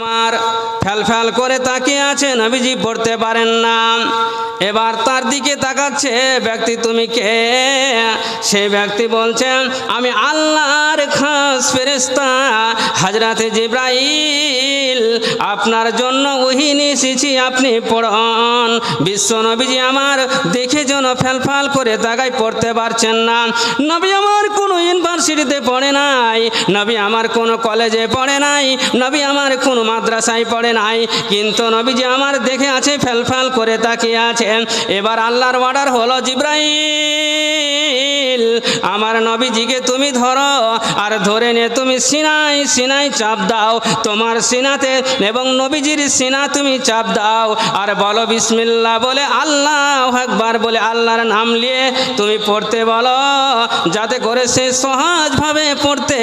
আমার। ফ্যাল করে তাকিয়ে আছে নবীজি, পড়তে পারেন না। এবার তার দিকে তাকাচ্ছে, ব্যক্তি তুমি কে? সে ব্যক্তি বলছেন আমি আল্লাহর খাস ফেরেস্তা হাজরাতে জিব্রাইল। আপনার জন্য ওহিনী এসেছি আপনি পড়ন। বিশ্ব নবীজি আমার দেখে যেন ফ্যালফাল করে তাকাই পড়তে পারছেন না। নবী আমার কোনো ইউনিভার্সিটিতে পড়ে নাই, নবী আমার কোনো কলেজে পড়ে নাই, নবী আমার কোনো মাদ্রাসায় পড়ে নাই। কিন্তু নবীজি আমার দেখে আছে ফ্যালফাল করে তাকিয়ে আছে এবার আল্লাহর অর্ডার হলো জিব্রাইল। আমার নবীজিকে তুমি ধরো, আর ধরে নে তুমি সিনাই সিনাই চাপ দাও। তোমার সিনাতে এবং নবীজির সিনা তুমি চাপ দাও। আর বলো বিসমিল্লা বলে আল্লাহ একবার বলে আল্লাহর নাম নিয়ে তুমি পড়তে বলো, যাতে করে সে সহজভাবে পড়তে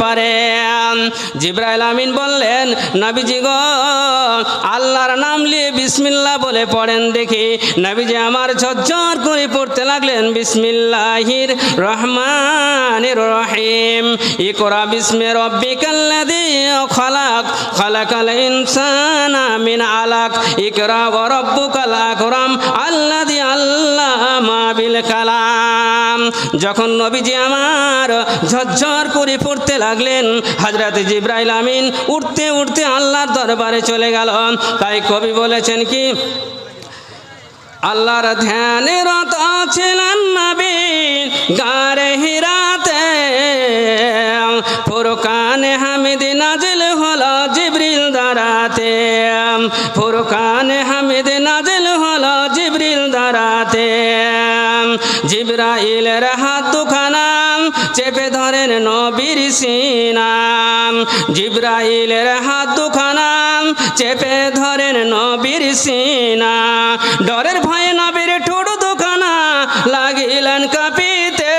পারে। জিব্রাইল আমিন বললেন, নবীজি গো, আল্লাহর নাম নিয়ে বিসমিল্লা বলে পড়েন দেখি। নবীজি আমার ঝরঝর করে পড়তে লাগলেন, বিসমিল্লাহির রহমানির রহিম। ইকরা বিসমে রব্বিকাল্লাযী খলাক, খলাকাল ইনসানা মিন আলাক। ইকরা ওয়া রব্বুকাল আকরাম, আল্লাযী আল্লামা বিল কালাম। যখন নবীজি আমার ঝরঝর করে পড়তে লাগলেন, হযরত জিব্রাইল আমিন উঠতে উঠতে আল্লাহর দরবারে চলে গেল। তাই কবি বলেছেন কি, আল্লাহর ধ্যানে রত ছিলেন নবী, গারে হিরাতে। ফুরকানে হামিদ নাজিল হলো জিব্রিল দারাতে ফুরকানে হামিদ নাজিল হলো জিব্রিল জিব্রাইলের হাত দুখানাম চেপে ধরেন নবীর সিনাম। জিব্রাইলের হাত দুখানাম চেপে ধরেন নবীর সিনা। ডরের ভয়ে নবীর ঠোঁট দুখানা লাগিলেন কাঁপিতে।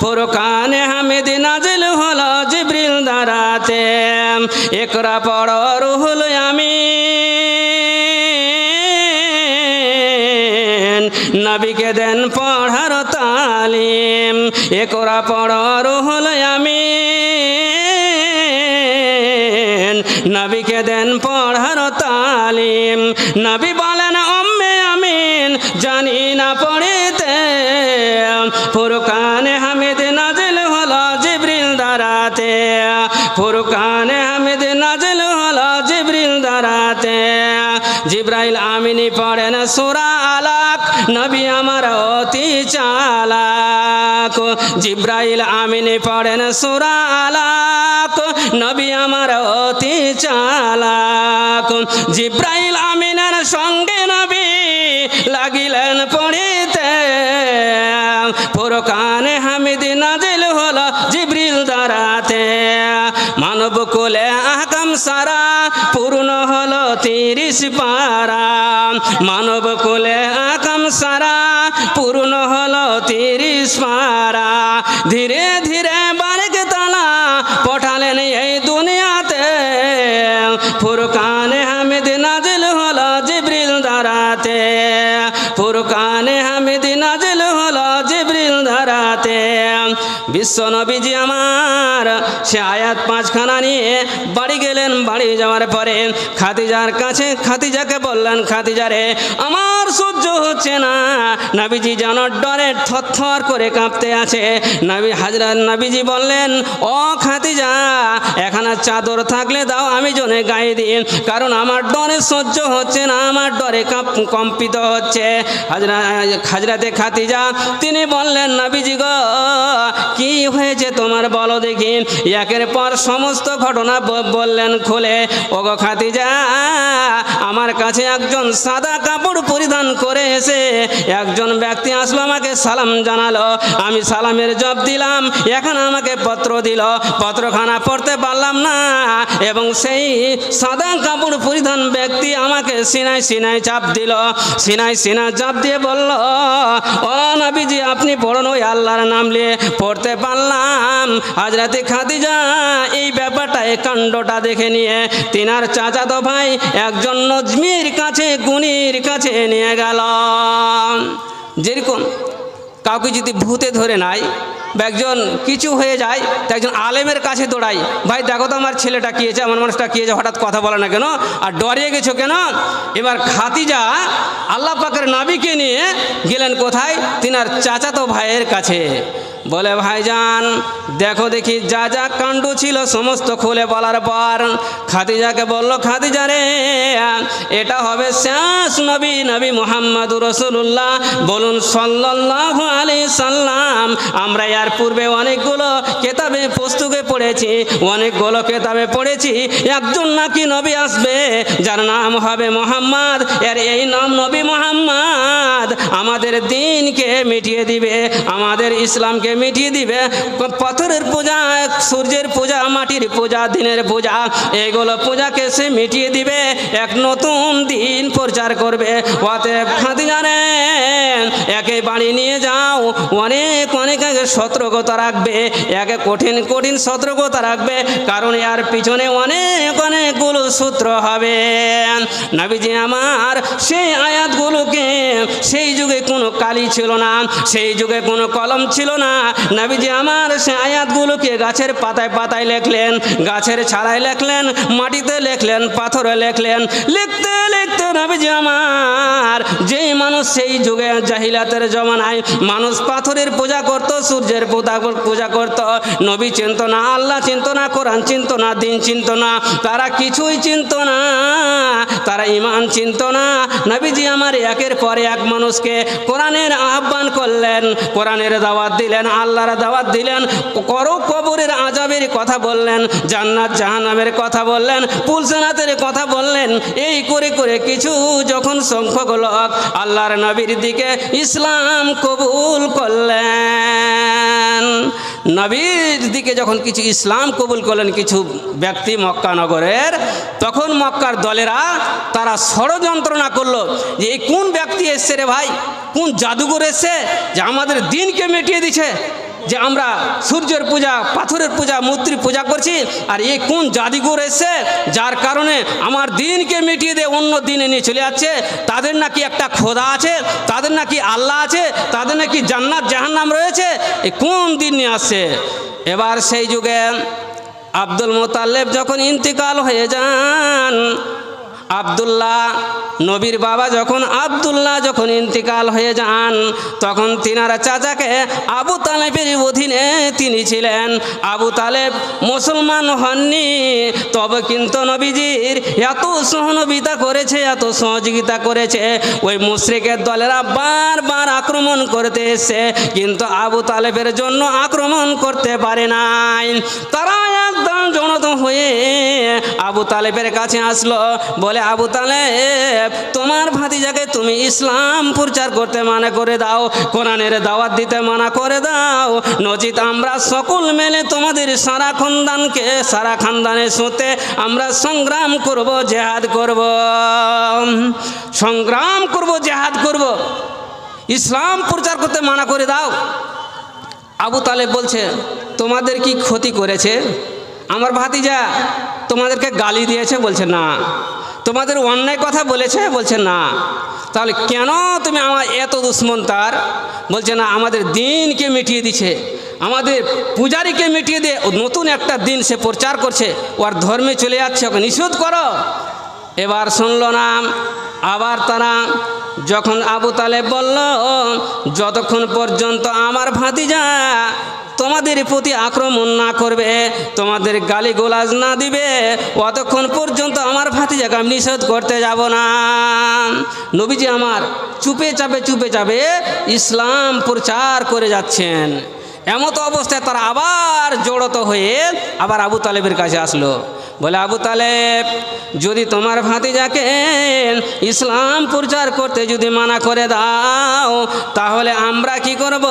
ফুরকানে হামিদ নাজিল হলো জিব্রিল দারাতে একরা পড় রুহুল আমি পড়ার তালিম একরা পড় রুহুল আমি নবীকে দেন পড়ার তালিম। নবী বলেন অম্মে আমিন, জানি না পড়িতে। ফুরকানে হামিদ নাজিল হলো জিব্রিল দারাতে ফুরকানে হামিদ নাজিল হলো জিব্রিল দারাতে জিব্রাইল আমিনী পড়েন সুরা নবী আমার অতি চালাক। জিব্রাইল আমিনী পড়েন সুরা আলাক। নবী আমার অতি চালাক। জিব্রাইল আমিনের সঙ্গে নবী লাগিলেন পড়িতে। ফুরকানে তিরিশ পারা মানব কোলে আকাম সারা, পূর্ণ হলো তিরিশ পারা ধীরে ধীরে বারেক তালা পঠালেন এই দুনিয়াতে। ফুরকানে হামিদ নাজিল হলো জিব্রিল দারাতে ফুরকানে হামিদ নাজিল হলো জিব্রিল দারাতে বিশ্ব নবীজি আমার সে আয়াত পাঁচখানা নিয়ে। বাড়ি গেলেন, বাড়ি যাওয়ার পরে খাতিজার কাছে খাতিজাকে বললেন খাদিজারে আমার সহ্য হচ্ছে না। নবীজি যেন ডরে থরথর করে কাঁপতে আছে। নবী, হাজরাত নবীজি বললেন, ও খাতিজা এখানে চাদর থাকলে দাও, আমি জনে গায়ে দিন। কারণ আমার ডরে সহ্য হচ্ছে না, আমার ডরে কম্পিত হচ্ছে। হাজরা, হাজরাতে খাতিজা তিনি বললেন, নবীজি গো, কি হয়েছে তোমার বলো দেখি। একের পর সমস্ত ঘটনা বললেন খুলে, ওগো খাতিজা আমার কাছে একজন সাদা কাপড় পরিধান করে এসে একজন ব্যক্তি আসলো, আমাকে সালাম জানালো। আমি সালামের জব দিলাম, এখন আমাকে পত্র দিল। পত্রখানা পড়তে পারলাম না এবং সেই সাদা কাপড় পরিধান ব্যক্তি আমাকে সিনাই সিনাই চাপ দিল। সিনাই সিনা চাপ দিয়ে বলল, ও নবীজি, আপনি পড়ুন, ওই আল্লাহর নাম নিয়ে পড়তে পারলাম। হাজরাতে খাদিজা এই ব্যাপারটা এই কাণ্ডটা দেখে নিয়ে তিনার চাচাতো ভাই একজন নজমির কাছে, গুণীর কাছে নিয়ে গেল। যেরকম কাউকে যদি ভূতে ধরে নাই বা একজন কিছু হয়ে যায়, তো একজন আলেমের কাছে দৌড়াই ভাই, দেখো তো আমার ছেলেটা কি হয়েছে, আমার মানুষটা কি হয়েছে, হঠাৎ কথা বলে না কেন? আর ডরিয়ে গেছো কেন? এবার খাতিজা আল্লাহ পাকের নাবিকে নিয়ে গেলেন কোথায়? তিনার চাচাতো ভাইয়ের কাছে। বলে, ভাইজান, দেখো দেখি, যা যা কাণ্ড ছিল সমস্ত খুলে বলার পর খাদিজাকে বলল, খাদিজা রে, এটা হবে শেষ নবী নবী মোহাম্মদ রসুল্লাহ বলুন সাল্লাহ আলি সাল্লাম, আমরা এর পূর্বে অনেকগুলো কেতাবে পুস্তকে পড়েছি, অনেকগুলো কেতাবে পড়েছি। একজন নাকি নবী আসবে, যার নাম হবে মোহাম্মদ। এর এই নাম নবী মোহাম্মদ আমাদের দিনকে মিটিয়ে দিবে, আমাদের ইসলামকে মিটিয়ে দিবে। পাথরের পূজা, সূর্যের পূজা, মাটির পূজা, দিনের পূজা, এগুলো পূজাকে সে মিটিয়ে দিবে। এক নতুন দিন প্রচার করবে। খাদি জানেন একে বাড়ি নিয়ে যাও। অনেক অনেক আগে সতর্কতা রাখবে। একে কঠিন কঠিন সতর্কতা রাখবে। কারণ এর পিছনে অনেক, অনেকগুলো সূত্র হবে। নাবিজি আমার সেই আয়াতগুলোকে, সেই যুগে কোনো কালি ছিল না, সেই যুগে কোনো কলম ছিল না। নাবিজি আমার সেই আয়াতগুলোকে গাছের পাতায় পাতায় লেখলেন, গাছের ছাড়ায় লেখলেন, মাটিতে লেখলেন, পাথরে লেখলেন। লিখতে লিখতে নাবিজি আমার, যেই মানুষ সেই যুগে জাহিলাতের জমানায় মানুষ পাথরের পূজা করত, সূর্যের পূজা পূজা করত। নবী চিন্ত না, আল্লাহ চিন্ত না, কোরআন চিন্ত না, দিন চিন্ত না, তারা কিছুই চিন্ত না, তারা ইমান চিন্ত না। নবীজি আমার একের পরে এক মানুষকে কোরআনের আহ্বান করলেন, কোরআনের দাওয়াত দিলেন আল্লাহর দাওয়াত দিলেন, করো কবরের আজাবের কথা বললেন, জান্নাত জাহানাবের কথা বললেন পুলসানাতের কথা বললেন। এই করে করে কিছু যখন সংখ্যক লোক আল্লাহর নবীর দিকে ইসলাম কবুল করলেন। নবীর দিকে যখন কিছু ইসলাম কবুল করলেন কিছু ব্যক্তি মক্কা নগরের, তখন মক্কার দলেরা তারা ষড়যন্ত্রণা করল যে, এই কোন ব্যক্তি এসছে রে ভাই? কোন জাদুঘর এসছে যে আমাদের দিনকে মিটিয়ে দিছে যে আমরা সূর্যের পূজা, পাথরের পূজা, মূর্তির পূজা করছি, আর এই কোন জাদুঘর এসছে? যার কারণে আমার দিনকে মিটিয়ে দিয়ে অন্য দিনে নিয়ে চলে যাচ্ছে। তাদের নাকি একটা খোদা আছে, তাদের নাকি আল্লাহ আছে, তাদের নাকি জান্নাত, জাহান্নাম রয়েছে। এ কোন দিন নিয়ে আসছে? এবার সেই যুগে আব্দুল মোতালেব যখন ইন্তিকাল হয়ে যান আবদুল্লাহ নবীর বাবা যখন আবদুল্লাহ যখন ইন্তিকাল হয়ে যান, তখন তিনারা চাচাকে আবু তালেবের অধীনে তিনি ছিলেন। আবু তালেব মুসলমান হননি, তবে কিন্তু নবীজির এত সহনবিতা করেছে, এত সহযোগিতা করেছে। ওই মুশ্রিকের দলেরা বারবার আক্রমণ করতে এসে কিন্তু আবু তালেবের জন্য আক্রমণ করতে পারে নাই। তারা একদম জনত হয়ে আবু তালেবের কাছে আসলো, বলে, আবু তালেব, তোমার ভাতিজাকে তুমি ইসলাম প্রচার করতে মানা করে দাও, কোরআনের দাওয়াত দিতে মানা করে দাও। নচিত আমরা সকল মেলে তোমাদের সারা খানদানকে, সারা খানদানের সাথে আমরা সংগ্রাম করব, জেহাদ করব। সংগ্রাম করব, জেহাদ করব। ইসলাম প্রচার করতে মানা করে দাও। আবু তালেব বলছে, তোমাদের কি ক্ষতি করেছে? আমার ভাতিজা তোমাদেরকে গালি দিয়েছে, বলছে না। তোমাদের অন্যায় কথা বলেছে, বলছে না। তাহলে কেন তুমি আমার এত দুশ্মন তার? বলছে না, আমাদের দিনকে মিটিয়ে দিছে। আমাদের পূজারীকে মিটিয়ে দিয়ে নতুন একটা দিন সে প্রচার করছে। ওর ধর্মে চলে যাচ্ছে, ওকে নিষেধ করো। এবার শুনল না, আবার তারা যখন আবু তালেব বলল, যতক্ষণ পর্যন্ত আমার ভাতিজা তোমাদের প্রতি আক্রমণ না করবে, তোমাদের গালি গোলাজ না দিবে, অতক্ষণ পর্যন্ত আমার ভাতিজাকে আমি নিষেধ করতে যাব না। নবীজি আমার চুপে চাপে চুপে চাপে ইসলাম প্রচার করে যাচ্ছেন। এমতো অবস্থায় তারা আবার জড়ত হয়ে আবার আবু তালেবের কাছে আসলো। বলে, আবু তালেব, যদি তোমার ভাতিজাকে ইসলাম প্রচার করতে যদি মানা করে দাও, তাহলে আমরা কি করব?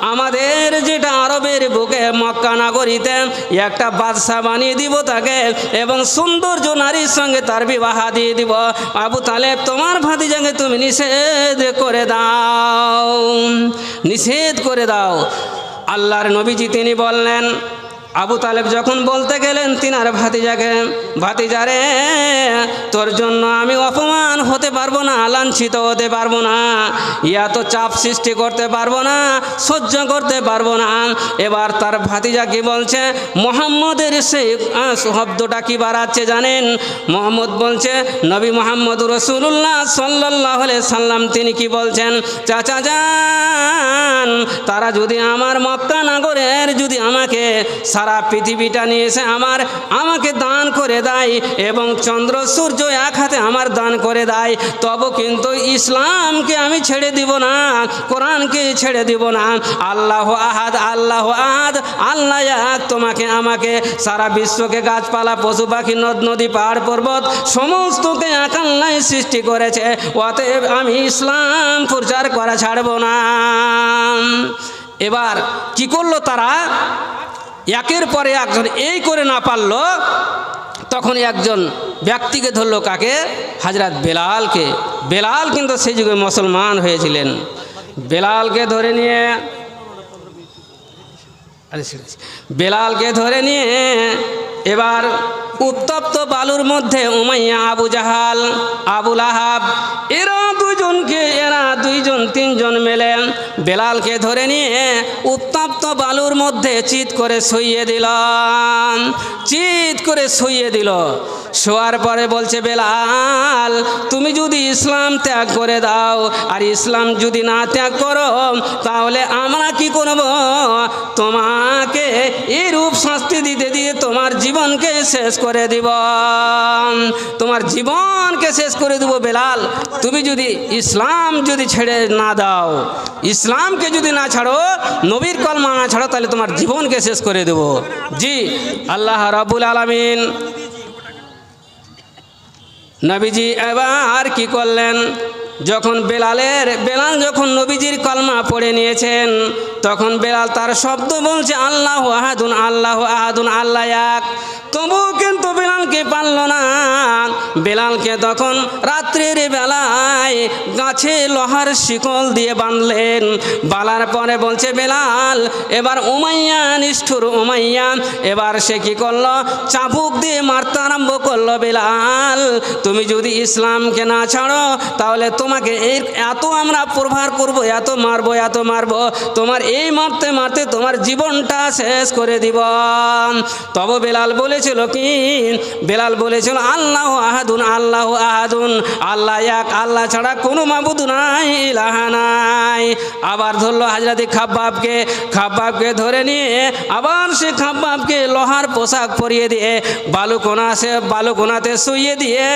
আমাদের যেটা আরবের বুকে মক্কা নগরীতে একটা বাদশা বানিয়ে দিব তাকে এবং সৌন্দর্য নারীর সঙ্গে তার বিবাহ দিয়ে দিব। আবু তালেব, তোমার ভাতি ভাতিজাকে তুমি নিষেধ করে দাও। নিষেধ করে দাও। আল্লাহর নবীজি তিনি বললেন আবু তালেব যখন বলতে গেলেন তিনার ভাতিজাকে ভাতিজারে তোর জন্য আমি অপমান হতে পারব না, লাঞ্ছিত হতে পারব না এত চাপ সৃষ্টি করতে পারব না, সহ্য করতে পারব না। এবার তার ভাতিজা কি বলছে? মোহাম্মদের সেই শব্দটা কি বাড়াচ্ছে জানেন? মোহাম্মদ বলছে, নবী মোহাম্মদ রসুল্লাহ সাল্লাহ সাল্লাম, তিনি কি বলছেন? চাচা যান, তারা যদি আমার মক্কা নাগরের যদি আমাকে সারা পৃথিবীটা নিয়ে এসে আমার, আমাকে দান করে দেয় এবং চন্দ্র সূর্য এক হাতে আমার দান করে দেয় তবু কিন্তু ইসলামকে আমি ছেড়ে দিব না, কোরআনকে ছেড়ে দিব না। আল্লাহ আহাদ আল্লাহ আহাদ, আল্লাহ তোমাকে, আমাকে, সারা বিশ্বকে গাছপালা, পশু পাখি, নদ, নদী, পাহাড়, পর্বত, সমস্তকে এক আল্লাহ সৃষ্টি করেছে। অতএব আমি ইসলাম প্রচার করা ছাড়বো না। এবার কি করল তারা? একের পরে একজন এই করে না পারল তখন একজন ব্যক্তিকে ধরল কাকে? হাজরাত বেলালকে। বেলাল কিন্তু সেই যুগে মুসলমান হয়েছিলেন। বেলালকে ধরে নিয়ে বেলালকে ধরে নিয়ে এবার উত্তপ্ত বালুর মধ্যে উমাইয়া আবু জাহাল আবুল আহাব এরা দুইজনকে এরা দুইজন, তিনজন মেলে বেলালকে ধরে নিয়ে উত্তপ্ত বালুর মধ্যে চিৎ করে শুইয়ে দিল। চিৎ করে শুইয়ে দিল। শোয়ার পরে বলছে, বেলাল, তুমি যদি ইসলাম ত্যাগ করে দাও, আর ইসলাম যদি না ত্যাগ করো, তাহলে আমরা কি করব? তোমাকে এরূপ শাস্তি দিতে জীবনকে শেষ করে দিব। তোমার জীবনকে শেষ করে দেব বেলাল। তুমি যদি ইসলাম যদি ছেড়ে না দাও, ইসলামকে যদি না ছাড়ো, নবীর কলমা না ছাড়ো, তাহলে তোমার জীবনকে শেষ করে দেব। জি, আল্লাহ রাবুল আলমিন। নবীজি এবার কি করলেন? যখন বেলালের, বেলাল যখন নবীজির কলমা পড়ে নিয়েছেন, তখন বেলাল তার শব্দ বলছে, আল্লাহ আহাদুন আল্লাহ আহাদুন, আল্লাহ এক। তবুও কিন্তু বেলালকে পারল না। বেলালকে তখন রাত্রির বেলায় গাছে লোহার শিকল দিয়ে বাঁধলেন। বালার পরে বলছে, বেলাল, এবার উমাইয়া, নিষ্ঠুর উমাইয়া, এবার সে কি করল? চাবুক দিয়ে মারতে আরম্ভ করল, বেলাল। তুমি যদি ইসলামকে না ছাড়ো, তাহলে তোমাকে এই এত আমরা প্রভার করব, এত মারবো এত মারবো। তোমার এই মারতে মারতে তোমার জীবনটা শেষ করে দিব। তব বেলাল বলেছিল কি? বেলাল বলেছিল, আল্লাহ আহাদুন আল্লাহ আহাদুন। আল্লাহ এক, আল্লাহ ছাড়া কোনো মাবুদ নাই, ইলাহা নাই। আবার ধরলো হাজরাতি খাব্বাবকে। খাব্বাবকে ধরে নিয়ে আবার সে খাব্বাবকে লোহার পোশাক পরিয়ে দিয়ে, বালুকোনা সে বালুকোনাতে শুইয়ে দিয়ে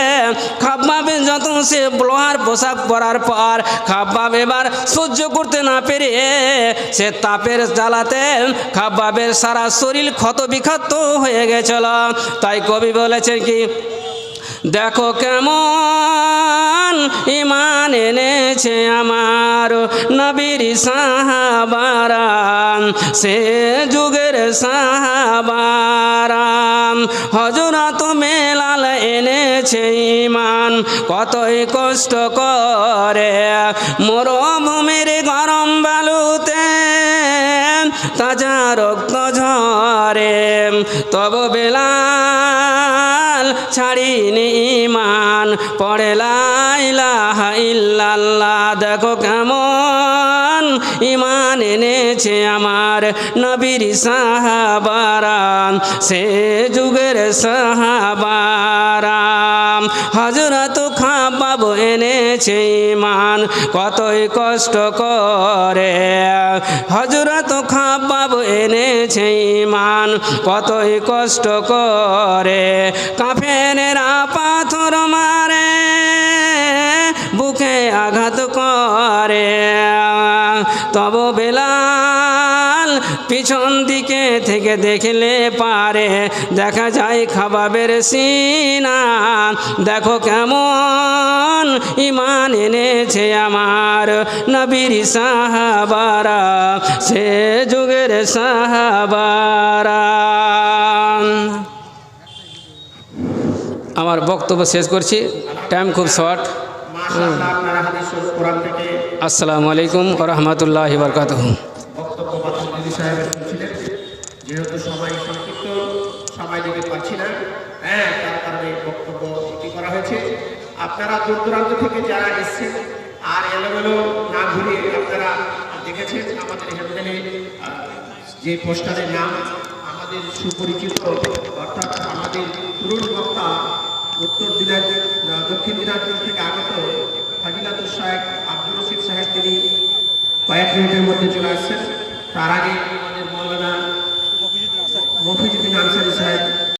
খাব্বাবে যত সে লোহার পোশাক পরার পর খাব্বাব এবার সহ্য করতে না পেরে সে তাপের জ্বালাতে খাব্বাবের সারা শরীর ক্ষত বিক্ষত হয়ে গেছিল। তাই কবি বলেছেন কি, দেখো কেমন ইমান এনেছে আমার নবীর সাহাবারাম সে যুগের সাহাবারাম হজরত মেলাল এনেছে ইমান কতই কষ্ট করে। মরুভূমির গরম বালুতে তাজা রক্ত তব বেলাল ছাড়িনি ইমান পড়ে লাইলাহা ইল্লাল্লাহ। দেখো কেমন ইমান এনেছে আমার নবীর সাহাবারাম। সে যুগের সাহাবারাম। হজরত খাবাব এনেছে ইমান কতই কষ্ট করে। হজরত খাবাব এনেছে ইমান কতই কষ্ট করে। কাফেনেরা পাথর মারে, বুকে আঘাত করে। তব বেলাল পিছন দিকে থেকে দেখলে পারে। দেখা যায় খাবাবের সিনা, দেখো কেমন ইমান এনেছে আমার নবীর সাহাবারা, সে যুগের সাহাবারা। আমার বক্তব্য শেষ করছি। টাইম খুব শর্ট আসসালামু আলাইকুম রহমতুল্লাহ বরকাত যেহেতু সংক্ষিপ্ত পারছি না হ্যাঁ তার কারণে বক্তব্য করা হয়েছে। আপনারা দূর দূরান্ত থেকে যারা এসেছেন আর এলোমেলো না ঘুরে আপনারা দেখেছেন আমাদের হেমদেনে যে পোস্টারের নাম আমাদের সুপরিচিত অর্থাৎ আমাদের তরুণ বক্তা উত্তর দিনাজপুর দক্ষিণ দিনাজপুর থেকে আগত হাজিনাতুর সাহেব আব্দুর রশিদ সাহেব তিনি কয়েক মিনিটের মধ্যে চলে আসছেন। তার আগে আমাদের মৌলানা মফিজুদ্দিন আনসারি সাহেব